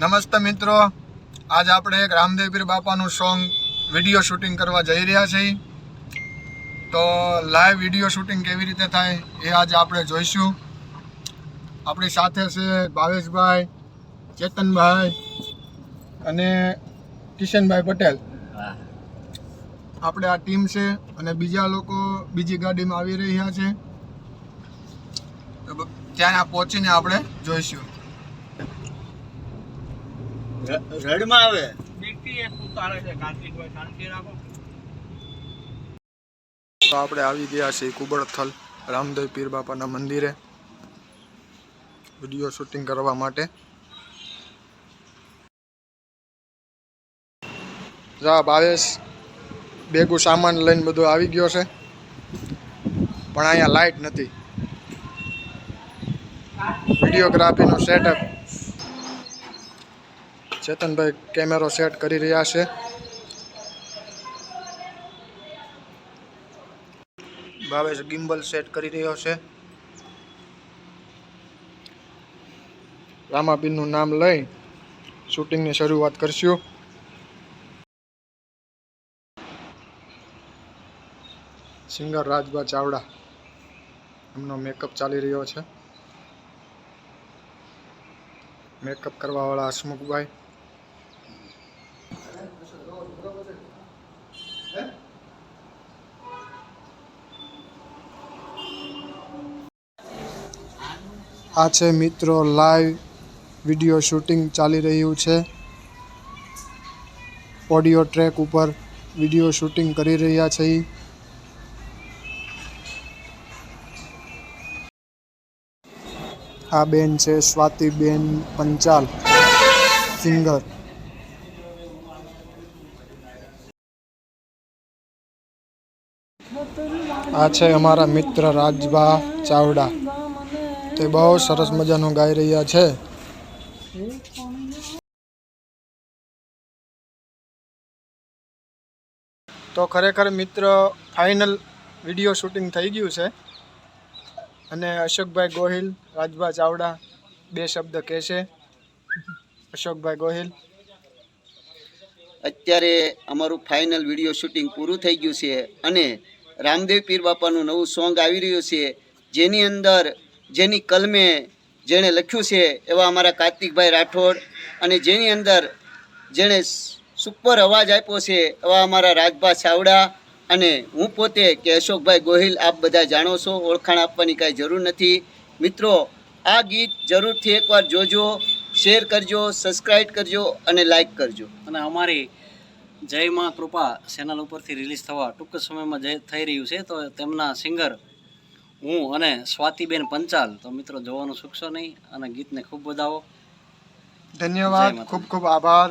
નમસ્તે મિત્રો. આજ આપણે એક રામદેવપીર બાપાનું સોંગ વીડિયો શૂટિંગ કરવા જઈ રહ્યા છીએ. તો લાઈવ વીડિયો શૂટિંગ કેવી રીતે થાય એ આજે આપણે જોઈશું. આપણી સાથે છે ભાવેશભાઈ ચેતનભાઈ અને કિશનભાઈ પટેલ. આપણે આ ટીમ છે અને બીજા લોકો બીજી ગાડીમાં આવી રહ્યા છે. ત્યાં પહોંચીને આપણે જોઈશું. રડમાં આવે. તો આપણે આવી ગયા છીએ કુબડથલ રામદેવ પીર બાપાના મંદિરે. વીડિયો શૂટિંગ કરવા માટે. જા ભાવેશ ભેગું સામાન લઈને બધું આવી ગયો છે. પણ અહીંયા લાઇટ નથી. વિડીયોગ્રાફીનું સેટઅપ ચેતનભાઈ કેમેરો સેટ કરી રહ્યા છે. ભાવેશ ગિમ્બલ સેટ કરી રહ્યો છે. રામાબીનનું નામ લઈ શૂટિંગની શરૂઆત કરશું. સિંગર રાજબા ચાવડા, એમનો મેકઅપ ચાલી રહ્યો છે. મેકઅપ કરવાવાળા હસમુખભાઈ આ છે મિત્રો લાઈવ વીડિયો શૂટિંગ ચાલી રહ્યું છે. ઓડિયો ટ્રેક ઉપર વીડિયો શૂટિંગ કરી રહ્યા છે. આ બેન છે સ્વાતિબેન પંચાલ, સિંગર. આ છે અમારા મિત્ર રાજભા ચાવડા. તે બહુ સરસ મજાનું ગાઈ રહ્યા છે. તો ખરેખર મિત્ર ફાઇનલ વીડિયો શૂટિંગ થઈ ગયું છે. અને અશોકભાઈ ગોહિલ, રાજભા ચાવડા બે શબ્દ કહેશે અશોકભાઈ ગોહિલ. અત્યારે અમારું ફાઇનલ વીડિયો શૂટિંગ પૂરું થઈ ગયું છે અને રામદેવ પીર બાપાનું નવું સોંગ આવી રહ્યું છે, જેની અંદર જેની કલમે જેણે લખ્યું છે એવા અમારા કાર્તિકભાઈ રાઠોડ અને જેની અંદર જેણે સુપર અવાજ આપ્યો છે એવા અમારા રાજભા ચાવડા અને હું પોતે કે અશોકભાઈ ગોહિલ આપ બધા જાણો છો, ઓળખાણ આપવાની કાંઈ જરૂર નથી. મિત્રો, આ ગીત જરૂરથી એકવાર જોજો, શેર કરજો સબસ્ક્રાઈબ કરજો અને લાઈક કરજો. અને અમારી જય માં કૃપા ચેનલ ઉપરથી રિલીઝ થવા ટૂંક સમયમાં જય થઈ રહ્યું છે, તો તેમના સિંગર હું અને સ્વાતિબેન પંચાલ તો મિત્રો જોવાનું ચૂકશો નહીં અને ગીતને ખૂબ વધાવો ધન્યવાદ. ખૂબ ખૂબ આભાર